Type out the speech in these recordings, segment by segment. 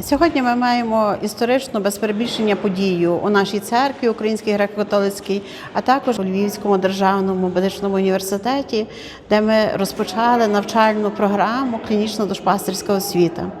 Сьогодні ми маємо історичну без перебільшення подію у нашій церкві, Українській греко-католицькій, а також у Львівському державному медичному університеті, де ми розпочали навчальну програму клінічно душпастерська освіта.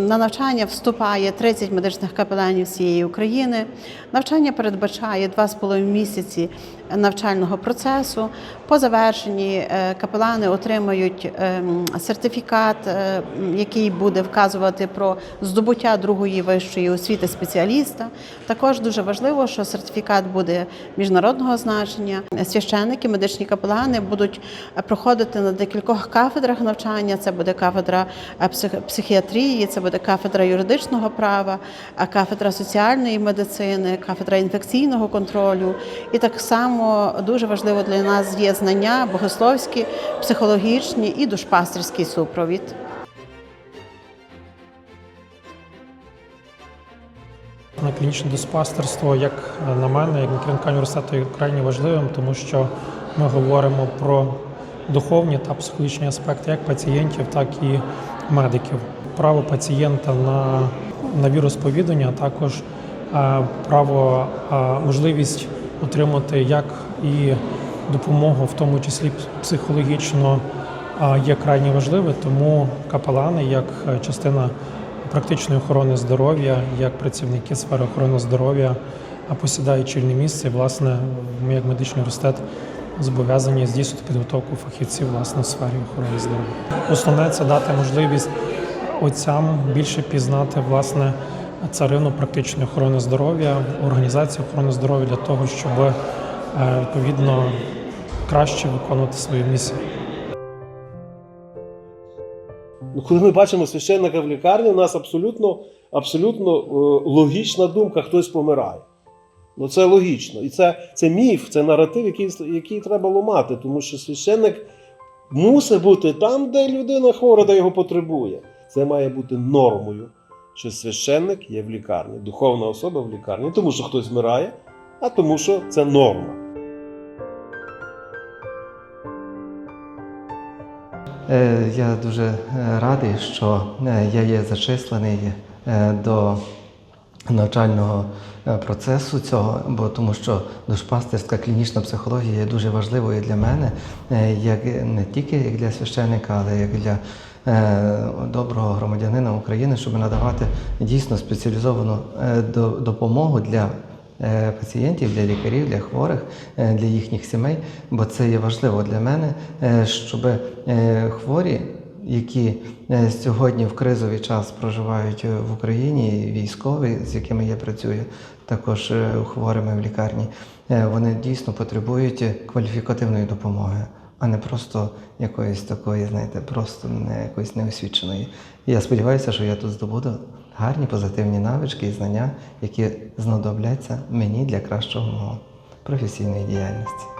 На навчання вступає 30 медичних капеланів всієї України. Навчання передбачає 2,5 місяці навчального процесу. По завершенні е, капелани отримають ем, сертифікат, е, який буде вказувати про здобуття другої вищої освіти спеціаліста. Також дуже важливо, що сертифікат буде міжнародного значення. Священники, медичні капелани будуть проходити на декількох кафедрах навчання. Це буде кафедра е, психіатрії, це буде кафедра юридичного права, кафедра соціальної медицини, кафедра інфекційного контролю. І так само дуже важливо для нас є знання богословські, психологічні і душпастерський супровід. На клінічне дуспастерство, як на мене, як на керівника університету, є крайне важливим, тому що ми говоримо про духовні та психологічні аспекти як пацієнтів, так і медиків. Право пацієнта на, на віросповідання, а також е, право, е, можливість отримати як і допомогу, в тому числі психологічно, є крайне важливе, тому капелани, як е, частина практичної охорони здоров'я, як працівники сфери охорони здоров'я, посідають чільне місце. Власне, ми як медичний університет зобов'язані здійснити підготовку фахівців власне в сфері охорони здоров'я. Основне це дати можливість отцям більше пізнати власне царину практичної охорони здоров'я, організацію охорони здоров'я для того, щоб е, відповідно краще виконувати свою місію. Ну, коли ми бачимо священника в лікарні, у нас абсолютно, абсолютно е, логічна думка, хтось помирає. Ну це логічно. І це, це міф, це наратив, який, який треба ламати, тому що священник мусить бути там, де людина хвора, де його потребує. Це має бути нормою, що священник є в лікарні, духовна особа в лікарні. Тому, що хтось вмирає, а тому, що це норма. Е, Я дуже е, радий, що е, я є зачислений до навчального е, процесу цього, бо тому що душпастерська клінічна психологія є дуже важливою для мене, е, як не тільки як для священника, але як для е, доброго громадянина України, щоб надавати дійсно спеціалізовану до- допомогу для пацієнтів, для лікарів, для хворих, для їхніх сімей, бо це є важливо для мене, щоб хворі, які е, сьогодні в кризовий час проживають е, в Україні, військові, з якими я працюю, також е, хворими в лікарні, вони дійсно потребують кваліфікативної допомоги. А не просто якоїсь такої, знаєте, просто не якоїсь неосвіченої. І я сподіваюся, що я тут здобуду гарні позитивні навички і знання, які знадобляться мені для кращого мого професійної діяльності.